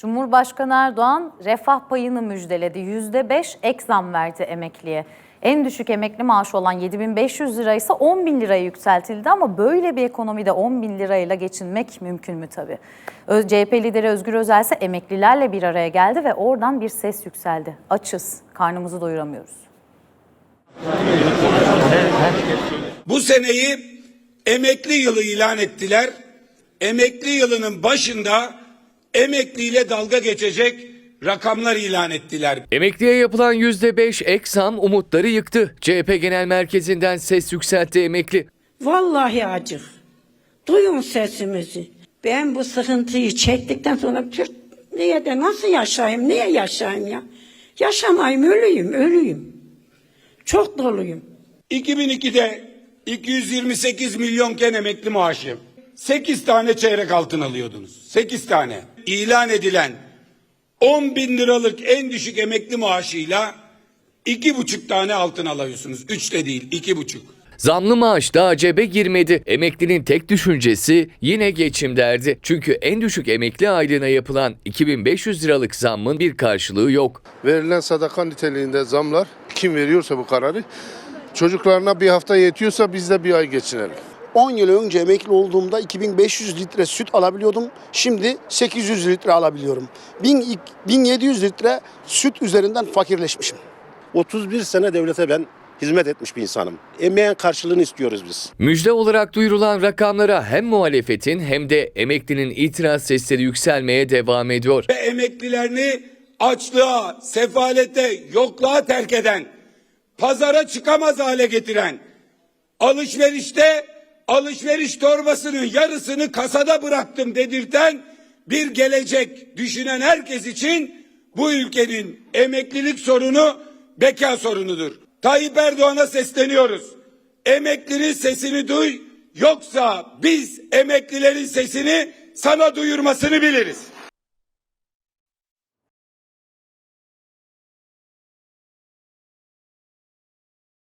Cumhurbaşkanı Erdoğan refah payını müjdeledi. %5 ek zam verdi emekliye. En düşük emekli maaşı olan 7500 lira ise 10 bin liraya yükseltildi ama böyle bir ekonomide 10 bin lirayla geçinmek mümkün mü tabii? CHP lideri Özgür Özel ise emeklilerle bir araya geldi ve oradan bir ses yükseldi. Açız, karnımızı doyuramıyoruz. Bu seneyi emekli yılı ilan ettiler. Emekli yılının başında emekliyle dalga geçecek rakamlar ilan ettiler. Emekliye yapılan %5 ek zam umutları yıktı. CHP Genel Merkezi'nden ses yükseltti emekli. Vallahi acık. Duyun sesimizi. Ben bu sıkıntıyı çektikten sonra Türk niye de nasıl yaşayayım, niye yaşayayım ya? Yaşamayayım, ölüyüm, ölüyüm. Çok doluyum. 2002'de 228 milyonken emekli maaşı. 8 tane çeyrek altın alıyordunuz. 8 tane. İlan edilen 10 bin liralık en düşük emekli maaşıyla iki buçuk tane altın alıyorsunuz. Üç de değil, iki buçuk. Zamlı maaş daha cebe girmedi. Emeklinin tek düşüncesi yine geçim derdi. Çünkü en düşük emekli aylığına yapılan 2500 liralık zammın bir karşılığı yok. verilen sadaka niteliğinde zamlar kim veriyorsa bu kararı çocuklarına bir hafta yetiyorsa biz de bir ay geçinelim. 10 yıl önce emekli olduğumda 2500 litre süt alabiliyordum. Şimdi 800 litre alabiliyorum. 1000 1700 litre süt üzerinden fakirleşmişim. 31 sene devlete ben hizmet etmiş bir insanım. Emeğin karşılığını istiyoruz biz. Müjde olarak duyurulan rakamlara hem muhalefetin hem de emeklinin itiraz sesleri yükselmeye devam ediyor. Ve emeklilerini açlığa, sefalete, yokluğa terk eden, pazara çıkamaz hale getiren, alışverişte alışveriş torbasının yarısını kasada bıraktım dedirten bir gelecek düşünen herkes için bu ülkenin emeklilik sorunu beka sorunudur. Tayyip Erdoğan'a sesleniyoruz. Emeklinin sesini duy yoksa biz emeklilerin sesini sana duyurmasını biliriz.